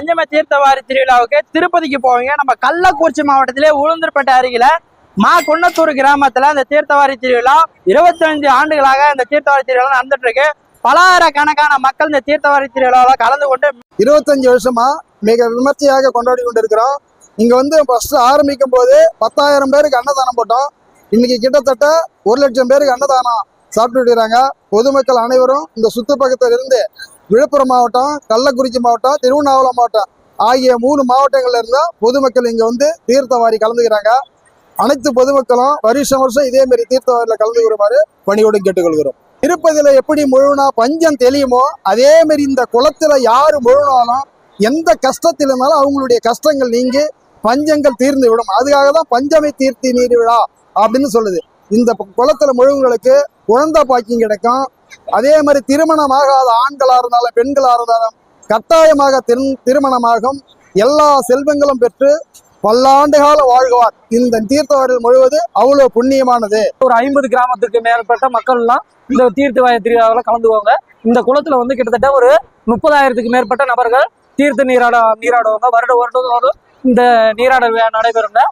பஞ்சம தீர்த்தவாரி திருவிழாவுக்கு திருப்பதிக்கு போவீங்க. நம்ம கள்ளக்குறிச்சி மாவட்டத்திலே உளுந்தூர்பேட்டை அருகில மா குன்னத்தூர் கிராமத்துல இந்த தீர்த்தவாரி திருவிழா 25 ஆண்டுகளாக இந்த தீர்த்தவாரி திருவிழா நடந்துட்டு இருக்கு பலாயிரக்கணக்கான மக்கள் இந்த தீர்த்தவாரி திருவிழாவில் கலந்து கொண்டு இருபத்தஞ்சு வருஷமா மிக விமர்சையாக கொண்டாடி கொண்டிருக்கிறோம். இங்க வந்து ஃபர்ஸ்ட் ஆரம்பிக்கும் போது பத்தாயிரம் பேருக்கு அன்னதானம் போட்டோம். இன்னைக்கு கிட்டத்தட்ட ஒரு லட்சம் பேருக்கு அன்னதானம் சாப்பிட்டு இருக்கிறாங்க. பொதுமக்கள் அனைவரும் இந்த சுத்து பக்கத்துல இருந்து விழுப்புரம் மாவட்டம் கள்ளக்குறிச்சி மாவட்டம் திருவண்ணாமலை மாவட்டம் ஆகிய மூணு மாவட்டங்கள்ல இருந்தா பொதுமக்கள் இங்க வந்து தீர்த்தவாரி கலந்துக்கிறாங்க. அனைத்து பொதுமக்களும் வருஷம் வருஷம் இதே மாதிரி தீர்த்தவாரியில கலந்துக்கிறமாறு பணியோடு கேட்டுக்கொள்கிறோம். திருப்பதியில எப்படி முழுனா பஞ்சம் தெளியுமோ அதே மாதிரி இந்த குளத்துல யாரு முழுனாலும் எந்த கஷ்டத்தில் இருந்தாலும் அவங்களுடைய கஷ்டங்கள் நீங்கி பஞ்சங்கள் தீர்ந்து விடும். அதுக்காக தான் பஞ்சமை தீர்த்தி நீர் விழா அப்படின்னு சொல்லுது. இந்த குளத்தில் குளத்துல முழுவங்களுக்கு குழந்தை பாக்கியம் கிடைக்கும். அதே மாதிரி திருமணமாகாத ஆண்களாக ஆண்களா இருந்தாலும் பெண்களாக இருந்தாலும் கட்டாயமாக திரு திருமணமாகும். எல்லா செல்வங்களும் பெற்று பல்லாண்டு கால வாழ்வார். இந்த தீர்த்தவாரில் முழுவது அவ்வளவு புண்ணியமானது. ஒரு ஐம்பது கிராமத்துக்கு மேற்பட்ட மக்கள் எல்லாம் இந்த தீர்த்த திருவிழாவில் கலந்துக்குவாங்க இந்த குளத்துல வந்து கிட்டத்தட்ட ஒரு முப்பதாயிரத்துக்கு மேற்பட்ட நபர்கள் தீர்த்த நீராட நீராடுவாங்க. வருட வருடம் இந்த நீராட விழா நடைபெறுங்க